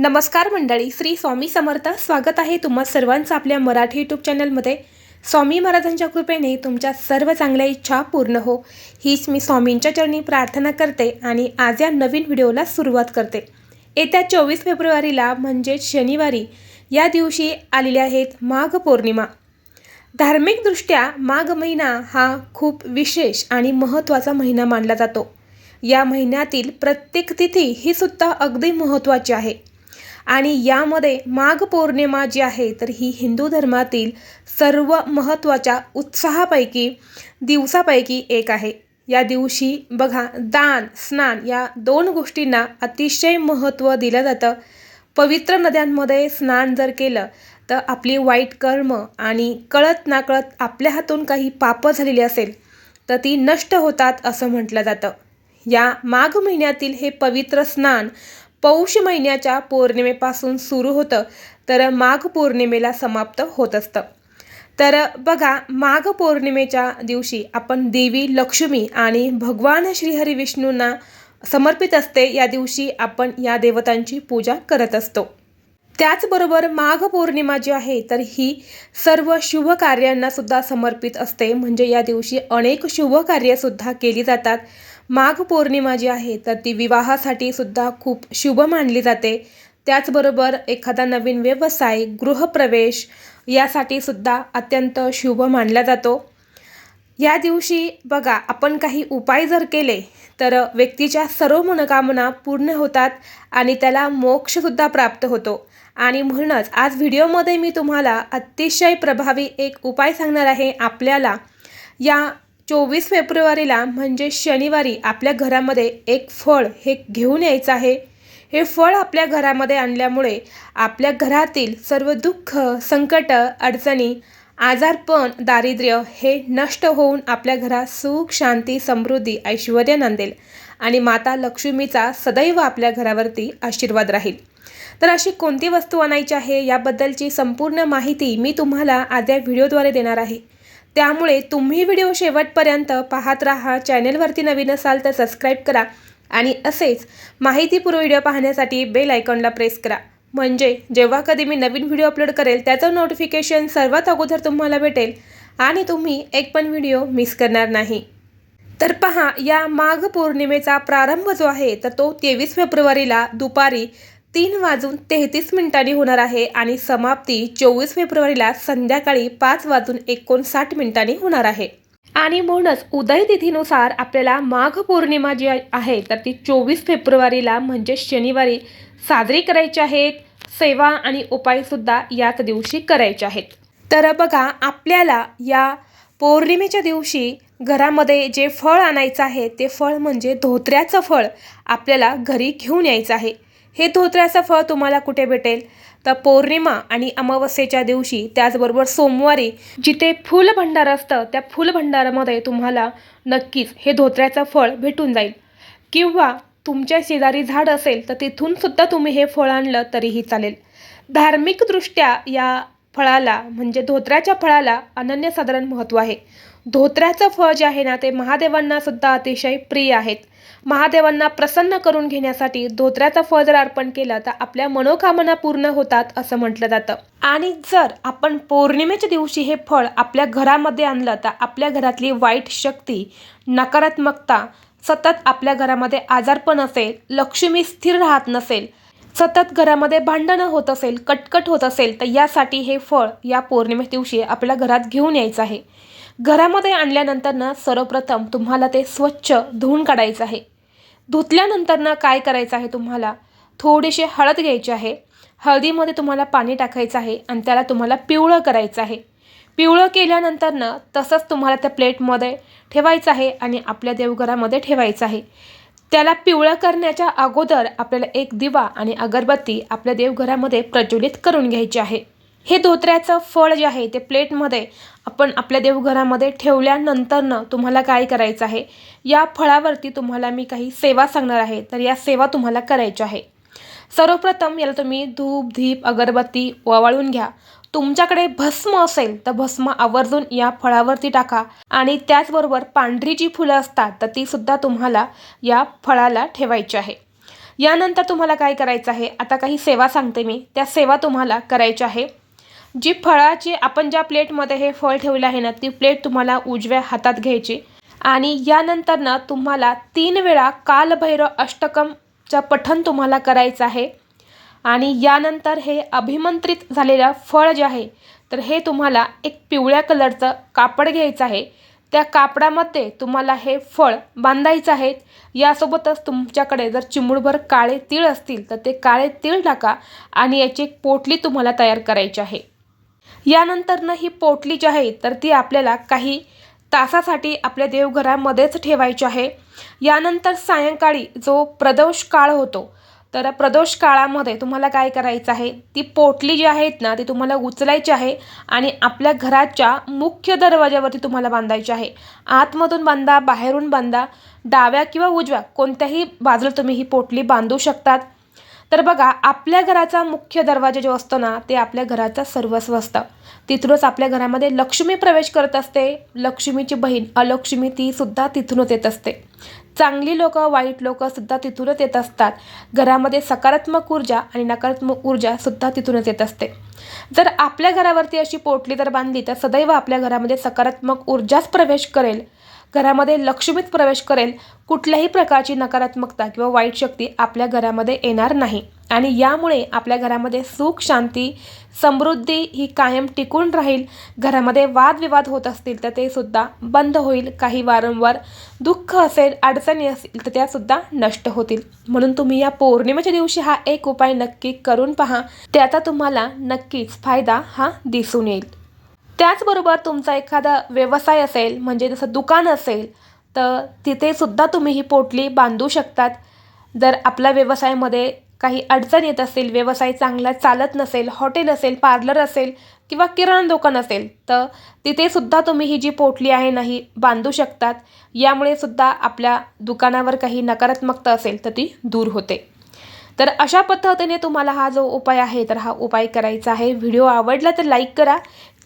नमस्कार मंडळी श्री स्वामी समर्थ. स्वागत आहे तुम्हा सर्वांचं आपल्या मराठी यूट्यूब चॅनलमध्ये. स्वामी महाराजांच्या कृपेने तुमच्या सर्व चांगल्या इच्छा पूर्ण हो. हीच मी स्वामींच्या चरणी प्रार्थना करते आणि आज या नवीन व्हिडिओला सुरुवात करते. येत्या चोवीस फेब्रुवारीला म्हणजेच शनिवारी या दिवशी आलेल्या आहेत माघ पौर्णिमा. धार्मिकदृष्ट्या माघ महिना हा खूप विशेष आणि महत्त्वाचा महिना मानला जातो. या महिन्यातील प्रत्येक तिथी ही सुद्धा अगदी महत्त्वाची आहे. आणि यामध्ये माघ पौर्णिमा जी आहे तर ही हिंदू धर्मातील सर्व महत्त्वाच्या उत्साहापैकी दिवसापैकी एक आहे. या दिवशी बघा दान स्नान या दोन गोष्टींना अतिशय महत्त्व दिलं जातं. पवित्र नद्यांमध्ये स्नान जर केलं तर आपली वाईट कर्म आणि कळत नाकळत आपल्या हातून काही पापं झालेली असेल तर ती नष्ट होतात असं म्हटलं जातं. या माघ महिन्यातील हे पवित्र स्नान पौष महिन्याच्या पौर्णिमेपासून सुरू होतं तर माघ पौर्णिमेला समाप्त होत असतं. तर बघा माघ पौर्णिमेच्या दिवशी आपण देवी लक्ष्मी आणि भगवान श्रीहरी विष्णूंना समर्पित असते. या दिवशी आपण या देवतांची पूजा करत असतो. त्याचबरोबर माघ पौर्णिमा जी आहे तर ही सर्व शुभ कार्यांना सुद्धा समर्पित असते. म्हणजे या दिवशी अनेक शुभ कार्यसुद्धा केली जातात. माघ पौर्णिमा जी आहे तर ती विवाहासाठी सुद्धा खूप शुभ मानली जाते. त्याचबरोबर एखादा नवीन व्यवसाय गृहप्रवेश यासाठी सुद्धा अत्यंत शुभ मानला जातो. या दिवशी बघा आपण काही उपाय जर केले तर व्यक्तीच्या सर्व मनोकामना पूर्ण होतात आणि त्याला मोक्षसुद्धा प्राप्त होतो. आणि म्हणूनच आज व्हिडिओमध्ये मी तुम्हाला अतिशय प्रभावी एक उपाय सांगणार आहे आपल्याला. या चोवीस फेब्रुवारीला म्हणजे शनिवारी आपल्या घरामध्ये एक फळ हे घेऊन यायचं आहे. हे फळ आपल्या घरामध्ये आणल्यामुळे आपल्या घरातील सर्व दुःख संकट अडचणी आजारपण दारिद्र्य हे नष्ट होऊन आपल्या घरात सुख शांती समृद्धी ऐश्वर नांदेल आणि माता लक्ष्मीचा सदैव आपल्या घरावरती आशीर्वाद राहील. तर अशी कोणती वस्तू आणायची आहे याबद्दलची संपूर्ण माहिती मी तुम्हाला आद्या व्हिडिओद्वारे देणार आहे. त्यामुळे तुम्ही व्हिडिओ शेवटपर्यंत पाहत राहा चॅनेलवरती नवीन असाल तर सबस्क्राईब करा आणि असेच माहितीपूर्व व्हिडिओ पाहण्यासाठी बेल आयकॉनला प्रेस करा. म्हणजे जेव्हा कधी मी नवीन व्हिडिओ अपलोड करेल त्याचं नोटिफिकेशन सर्वात अगोदर तुम्हाला भेटेल आणि तुम्ही एक पण व्हिडिओ मिस करणार नाही. तर पहा या माघ पौर्णिमेचा प्रारंभ जो आहे तर तो तेवीस फेब्रुवारीला दुपारी तीन वाजून तेहतीस मिनिटांनी होणार आहे आणि समाप्ती चोवीस फेब्रुवारीला संध्याकाळी पाच वाजून एकोणसाठ मिनिटांनी होणार आहे. आणि म्हणूनच उदय तिथीनुसार आपल्याला माघ पौर्णिमा जी आहे तर ती चोवीस फेब्रुवारीला म्हणजे शनिवारी साजरी करायची आहेत सेवा आणि उपायसुद्धा याच दिवशी करायचे आहेत. तर बघा आपल्याला या पौर्णिमेच्या दिवशी घरामध्ये जे फळ आणायचं आहे ते फळ म्हणजे धोत्र्याचं फळ आपल्याला घरी घेऊन यायचं आहे. हे धोत्र्याचं फळ तुम्हाला कुठे भेटेल? तर पौर्णिमा आणि अमावस्येच्या दिवशी त्याचबरोबर सोमवारी जिथे फुलभंडार असतं त्या फुलभंडारामध्ये तुम्हाला नक्कीच हे धोत्र्याचं फळ भेटून जाईल. किंवा तुमच्या शेजारी झाड असेल तर तिथून सुद्धा तुम्ही हे फळ आणलं तरीही चालेल. धार्मिकदृष्ट्या या फळाला म्हणजे धोत्र्याच्या फळाला अनन्यसाधारण महत्त्व आहे. धोत्र्याचं फळ जे आहे ना ते महादेवांना सुद्धा अतिशय प्रिय आहेत. महादेवांना प्रसन्न करून घेण्यासाठी धोत्र्याचं फळ जर अर्पण केलं तर आपल्या मनोकामना पूर्ण होतात असं म्हटलं जातं. आणि जर आपण पौर्णिमेच्या दिवशी हे फळ आपल्या घरामध्ये आणलं तर आपल्या घरातली वाईट शक्ती नकारात्मकता सतत आपल्या घरामध्ये आजारपण असेल लक्ष्मी स्थिर राहत नसेल सतत घरामध्ये भांडणं होत असेल कटकट होत असेल तर यासाठी हे फळ या पौर्णिमे दिवशी आपल्या घरात घेऊन यायचं आहे. घरामध्ये आणल्यानंतरनं सर्वप्रथम तुम्हाला ते स्वच्छ धुवून काढायचं आहे. धुतल्यानंतरनं काय करायचं आहे तुम्हाला? थोडीशी हळद घ्यायची आहे. हळदीमध्ये तुम्हाला पाणी टाकायचं आहे आणि त्याला तुम्हाला पिवळं करायचं आहे. पिवळं केल्यानंतरनं तसंच तुम्हाला त्या प्लेटमध्ये ठेवायचं आहे आणि आपल्या देवघरामध्ये ठेवायचं आहे. त्याला पिवळं करण्याच्या अगोदर आपल्याला एक दिवा आणि अगरबत्ती आपल्या देवघरामध्ये प्रज्वलित करून घ्यायची आहे. हे धोत्र्याचं फळ जे आहे ते प्लेटमध्ये आपण आपल्या देवघरामध्ये ठेवल्यानंतरनं तुम्हाला काय करायचं आहे? या फळावरती तुम्हाला मी काही सेवा सांगणार आहे. तर या सेवा तुम्हाला करायच्या आहे. सर्वप्रथम याला तुम्ही धूप धीप अगरबत्ती ओवाळून घ्या. तुमच्याकडे भस्म असेल तर भस्म आवर्जून या फळावरती टाका. आणि त्याचबरोबर पांढरी जी फुलं असतात तर ती सुद्धा तुम्हाला या फळाला ठेवायची आहे. यानंतर तुम्हाला काय करायचं आहे? आता काही सेवा सांगते मी. त्या सेवा तुम्हाला करायच्या आहे. जी फळाची आपण ज्या प्लेटमध्ये हे फळ ठेवलं आहे ना ती प्लेट तुम्हाला उजव्या हातात घ्यायची. आणि यानंतर ना तुम्हाला तीन वेळा कालभैरव अष्टकमचं पठण तुम्हाला करायचं आहे. आणि यानंतर हे अभिमंत्रित झालेलं फळ जे आहे तर हे तुम्हाला एक पिवळ्या कलरचं कापड घ्यायचं आहे. त्या कापडामध्ये तुम्हाला हे फळ बांधायचं आहे. यासोबतच तुमच्याकडे जर चिमूडभर काळे तीळ असतील तर ते काळे तीळ टाका आणि याची एक पोटली तुम्हाला तयार करायची आहे. यानंतरनं ही पोटली जी आहे तर ती आपल्याला काही तासासाठी आपल्या देवघरामध्येच ठेवायची आहे. यानंतर सायंकाळी जो प्रदोष काळ होतो तर प्रदोष काळामध्ये तुम्हाला काय करायचं आहे? ती पोटली जी आहेत ना ती तुम्हाला उचलायची आहे आणि आपल्या घराच्या मुख्य दरवाज्यावरती तुम्हाला बांधायची आहे. आतमधून बांधा बाहेरून बांधा डाव्या किंवा उजव्या कोणत्याही बाजूला तुम्ही ही पोटली बांधू शकतात. तर बघा आपल्या घराचा मुख्य दरवाजा जो असतो ना ते आपल्या घराचा सर्वस्व असतं. तिथूनच आपल्या घरामध्ये लक्ष्मी प्रवेश करत असते. लक्ष्मीची बहीण अलक्ष्मी ती सुद्धा तिथूनच येत असते. चांगली लोक वाईट लोक सुद्धा तिथूनच येत असतात. घरामध्ये सकारात्मक ऊर्जा आणि नकारात्मक ऊर्जा सुद्धा तिथूनच येत असते. जर आपल्या घरावरती अशी पोटली जर बांधली तर सदैव आपल्या घरामध्ये सकारात्मक ऊर्जाच प्रवेश करेल. घरामध्ये लक्ष्मीत प्रवेश करेल कुठल्याही प्रकारची नकारात्मकता किंवा वाईट शक्ती आपल्या घरामध्ये येणार नाही. आणि यामुळे आपल्या घरामध्ये सुख शांती समृद्धी ही कायम टिकून राहील. घरामध्ये वादविवाद होत असतील तर ते सुद्धा बंद होईल. काही वारंवार दुःख असेल अडचणी असतील तर त्यासुद्धा नष्ट होतील. म्हणून तुम्ही या पौर्णिमेच्या दिवशी हा एक उपाय नक्की करून पहा. त्याचा तुम्हाला नक्कीच फायदा हा दिसून येईल. त्याचबरोबर तुमचा एखादा व्यवसाय असेल म्हणजे जसं दुकान असेल तर तिथेसुद्धा तुम्ही ही पोटली बांधू शकतात. जर आपल्या व्यवसायामध्ये काही अडचण येत असेल व्यवसाय चांगला चालत नसेल हॉटेल असेल पार्लर असेल किंवा किराणा दुकान असेल तर तिथे सुद्धा तुम्ही ही जी पोटली आहे ना ही बांधू शकतात. यामुळे सुद्धा आपल्या दुकानावर काही नकारात्मकता असेल तर ती दूर होते. तर अशा पद्धतीने तुम्हाला हा जो उपाय आहे तर हा उपाय करायचा आहे. व्हिडिओ आवडला तर लाईक करा.